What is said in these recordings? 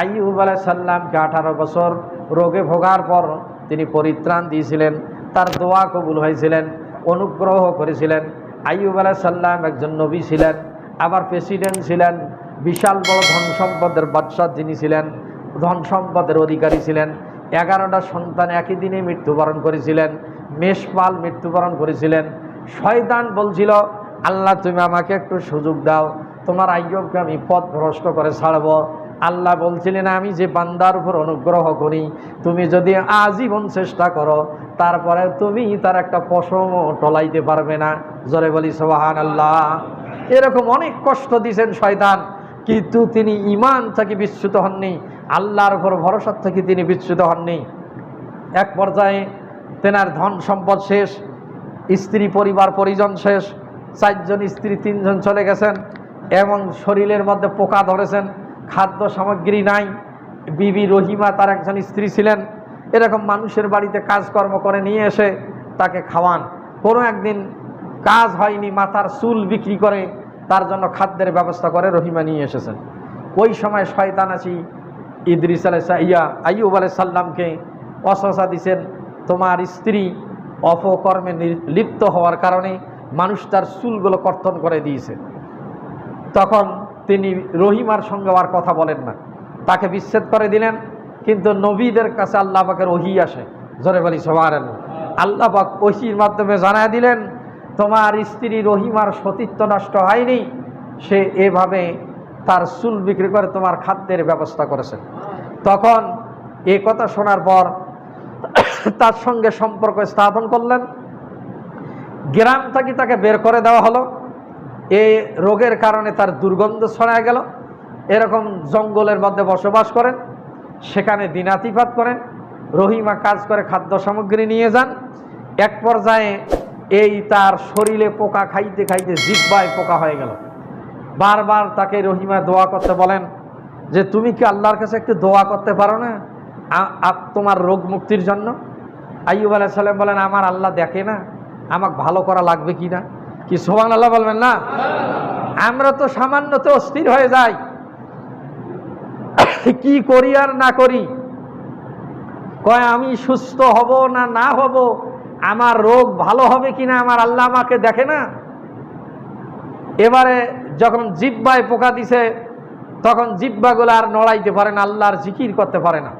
আইয়ুব সাল্লামকে আঠারো বছর রোগে ভোগার পর তিনি পরিত্রাণ দিয়েছিলেন, তার দোয়া কবুল হয়েছিলেন, অনুগ্রহ করেছিলেন। আইয়ুব সাল্লাম একজন নবী ছিলেন, আবার প্রেসিডেন্ট ছিলেন, বিশাল বড় ধন সম্পদের বাদশাহ যিনি ছিলেন, ধন সম্পদের অধিকারী ছিলেন। এগারোটা সন্তান একই দিনে মৃত্যুবরণ করেছিলেন, মেষপাল মৃত্যুবরণ করেছিলেন। শয়তান বলছিল, আল্লাহ, তুমি আমাকে একটু সুযোগ দাও, তোমার আইয়বকে আমি পথ ভ্রষ্ট করে ছাড়ব। আল্লাহ বলছিলেন, আমি যে বান্দার উপর অনুগ্রহ করি, তুমি যদি আজীবন চেষ্টা করো, তারপরে তুমি তার একটা পশম টলাইতে পারবে না। জোরে বলি সোহান আল্লাহ এরকম অনেক কষ্ট দিয়েছেন শয়তান, কিন্তু তিনি ইমান থেকে বিচ্যুত হননি, আল্লাহর উপর ভরসা থেকে তিনি বিচ্যুত হননি। এক পর্যায়ে তেনার ধন সম্পদ শেষ, স্ত্রী, পরিবার, পরিজন শেষ, চারজন স্ত্রী, তিনজন চলে গেছেন, এবং শরীরের মধ্যে পোকা ধরেছেন। খাদ্য সামগ্রী নাই, বিবি রহিমা তার একজন স্ত্রী ছিলেন, এরকম মানুষের বাড়িতে কাজকর্ম করে নিয়ে এসে তাকে খাওয়ান। কোনো একদিন কাজ হয়নি, মাথার চুল বিক্রি করে তার জন্য খাদ্যের ব্যবস্থা করে রহিমা নিয়ে এসেছেন। ওই সময় শয়তান আছি, ইদ্রিস আলাই ইয়া আলাই সাল্লামকে অসসা দিছেন, তোমার স্ত্রী অপকর্মে লিপ্ত হওয়ার কারণে মানুষ তার চুলগুলো কর্তন করে দিয়েছে। তখন তিনি রহিমার সঙ্গে আর কথা বলেন না। তাকে বিচ্ছেদ করে দিলেন, কিন্তু নবীদের কাছে আল্লাহ পাকের ওহি আসে। জোরে বলি সবার আল্লাহ পাক ওহির মাধ্যমে জানায় দিলেন, তোমার স্ত্রী রহিমার সতীত্ব নষ্ট হয়নি। সে এভাবে তার চুল বিক্রি করে তোমার খাদ্যের ব্যবস্থা করেছে। তখন এ কথা শোনার পর তার সঙ্গে সম্পর্ক স্থাপন করলেন। গ্রাম থেকে তাকে বের করে দেওয়া হলো? এই রোগের কারণে তার দুর্গন্ধ ছড়ায় গেল। এরকম জঙ্গলের মধ্যে বসবাস করেন, সেখানে দিনাতিপাত করেন, রহিমা কাজ করে খাদ্য সামগ্রী নিয়ে যান। এক পর্যায়ে এই তার শরীরে পোকা খাইতে খাইতে জিব্বায় পোকা হয়ে গেল। বারবার তাকে রহিমা দোয়া করতে বলেন যে, তুমি কি আল্লাহর কাছে একটু দোয়া করতে পারো না তোমার রোগ মুক্তির জন্য? আইয়ুব আলাইহিস সালাম বলেন, আমার আল্লাহ দেখে না, আমাকে ভালো করা লাগবে কি না? কি সোহান আল্লাহ বলবেন না? আমরা তো সামান্যতে অস্থির হয়ে যাই। কি করি আর না করি? কয়, আমি সুস্থ হব না না হব? আমার রোগ ভালো হবে কিনা আমার আল্লাহ আমাকে দেখে না? এবারে যখন জিব্বায় পোকা দিছে, তখন জিব্বাগুলো আর নড়াইতে পারে না, আল্লাহর জিকির করতে পারে না।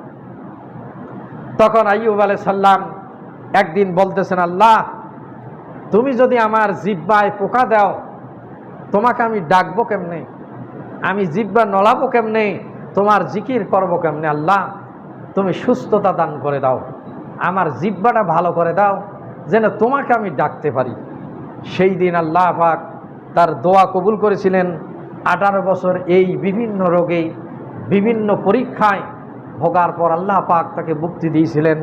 তখন আইয়ুব আলাই সাল্লাম একদিন বলতেছেন, আল্লাহ তুমি যদি আমার জিব্বায় পোকা দাও, তোমাকে আমি ডাকবো কেমনে? আমি জিব্বা নড়াবো কেমনে? তোমার জিকির করব কেমনে? আল্লাহ, তুমি সুস্থতা দান করে দাও। আমার জিব্বাটা ভালো করে দাও, যেন তোমাকে আমি ডাকতে পারি। সেই দিন আল্লাহ পাক তার দোয়া কবুল করেছিলেন। আঠারো বছর এই বিভিন্ন রোগে, বিভিন্ন পরীক্ষায় ভোগার পর আল্লাহ পাক তাকে মুক্তি দিয়েছিলেন।